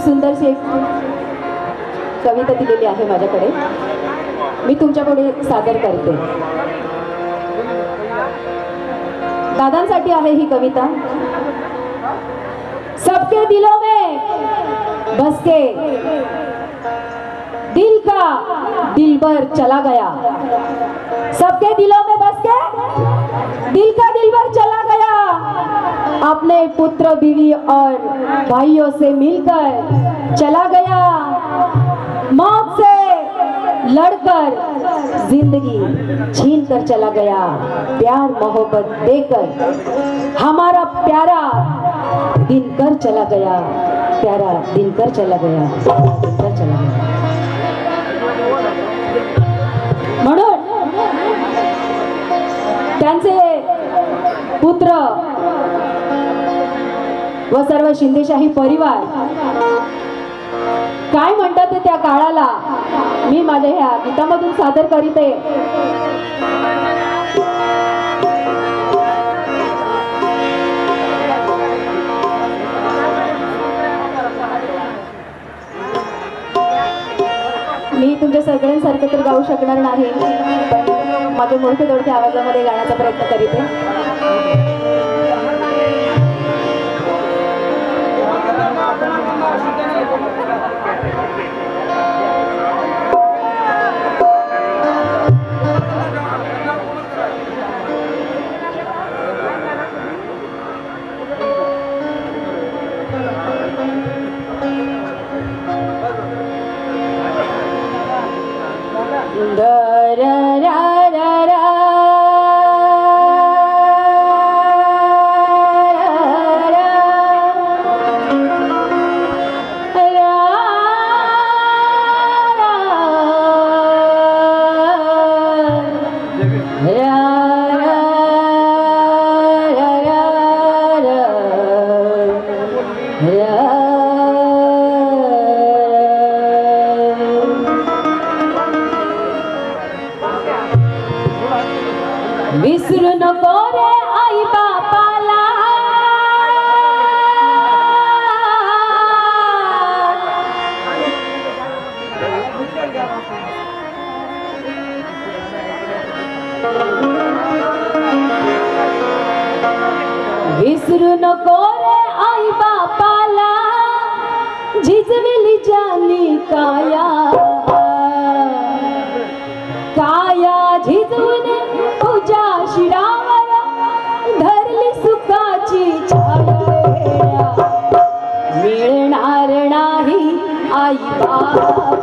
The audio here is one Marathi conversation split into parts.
खूप सुंदरशी एक कविता दिलेली आहे माझ्याकडे. मी तुमच्याकडे सादर करते. दादांसाठी आहे ही कविता. सबके दिलो में बस का दिल भर चला गया। सबके दिलों में बस के दिल का दिल भर चला गया। अपने पुत्र, बीवी और भाइयों से मिलकर चला गया। मौत से लड़कर ज़िंदगी छीन कर चला गया। प्यार मोहब्बत देकर हमारा प्यारा दिन कर चला गया। प्यारा दिन कर चला गया। दिन कर चला त्यांचे पुत्र व सर्व शिंदेशाही परिवार. काय म्हणतात ते त्या काळाला? मी माझ्या ह्या गीतामधून सादर करीते. मी तुमच्या सगळ्यांसारखं तर गाऊ शकणार नाही. माझ्या मोठ्या दोडक्या आवाजामध्ये गाण्याचा प्रयत्न करीत आहे. da da र চূর্ণ করে আইবা পালা বিসরুন করে আইবা পালা ঝিঝবিলি জালি কায়া। কায়া ঝিঝুনে आई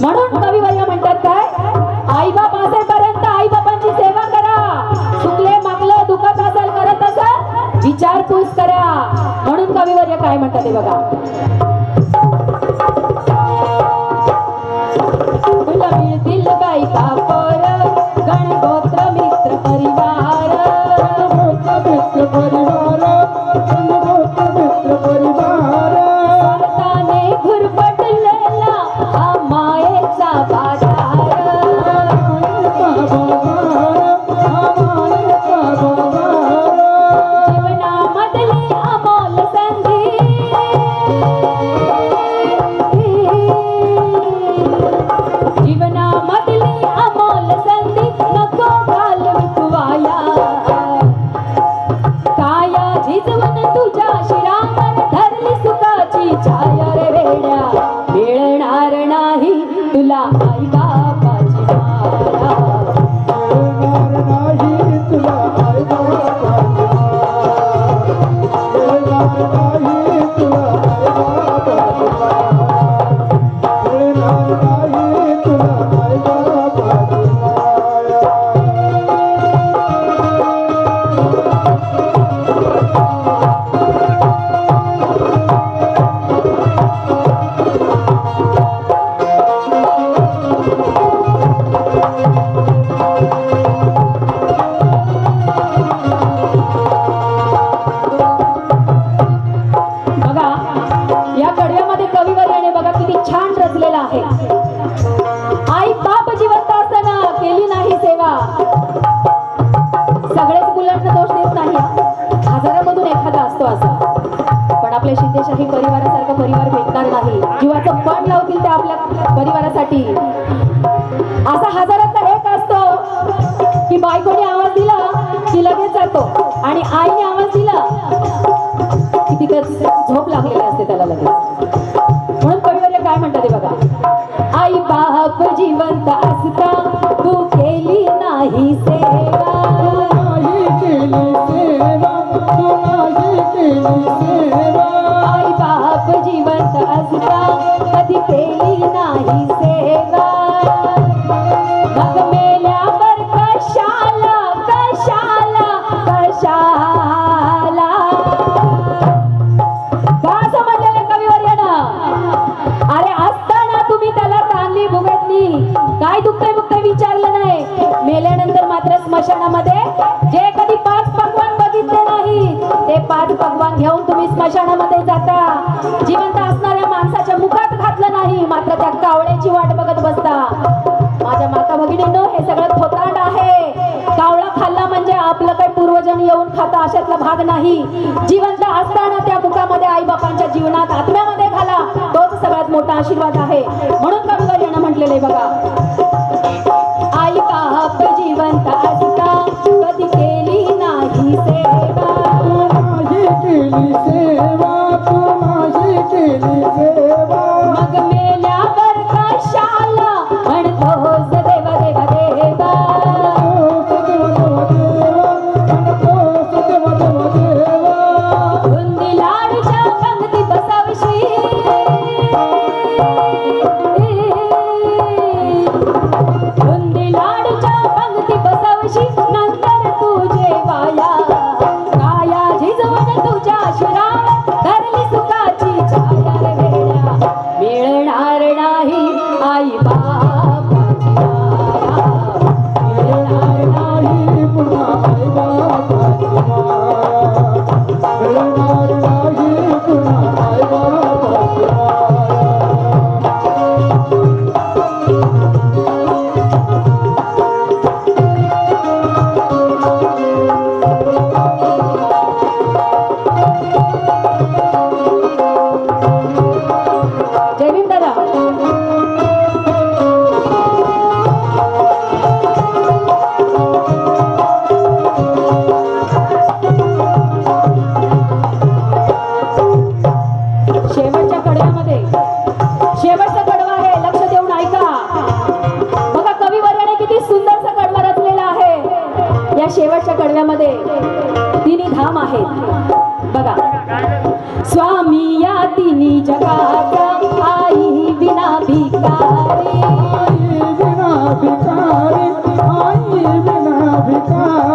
¿Mora? बाजारात हे असतं की बायकोने आवाज दिला की लगेच जातो. आणि आईने आवाज दिला की झोप लागलेली असते त्याला लगेच. म्हणून काय म्हणतात बघा? आई बाप जिवंत असता तू केली नाही सेवा. आई बाप जिवंत असता कधी केली नाही सेवा. जीवन घेऊन तुम्ही स्मशानामध्ये जाता. जिवंत असणाऱ्या माणसाच्या मुखात घातलं नाही मात्र त्या कावळ्याची वाट बघत बसता. माझ्या माता भगिनीनं हे सगळं खोतांड आहे. कावळा खाल्ला म्हणजे आपलं काही पूर्वजन येऊन खाता अशातला भाग नाही. जिवंत असताना त्या मुखामध्ये आई बापांच्या जीवनात आत्म्यामध्ये घाला. तोच सगळ्यात मोठा आशीर्वाद आहे. म्हणून कविता येणं म्हटलेलं आहे बघा. आई बाप जिवंत কথা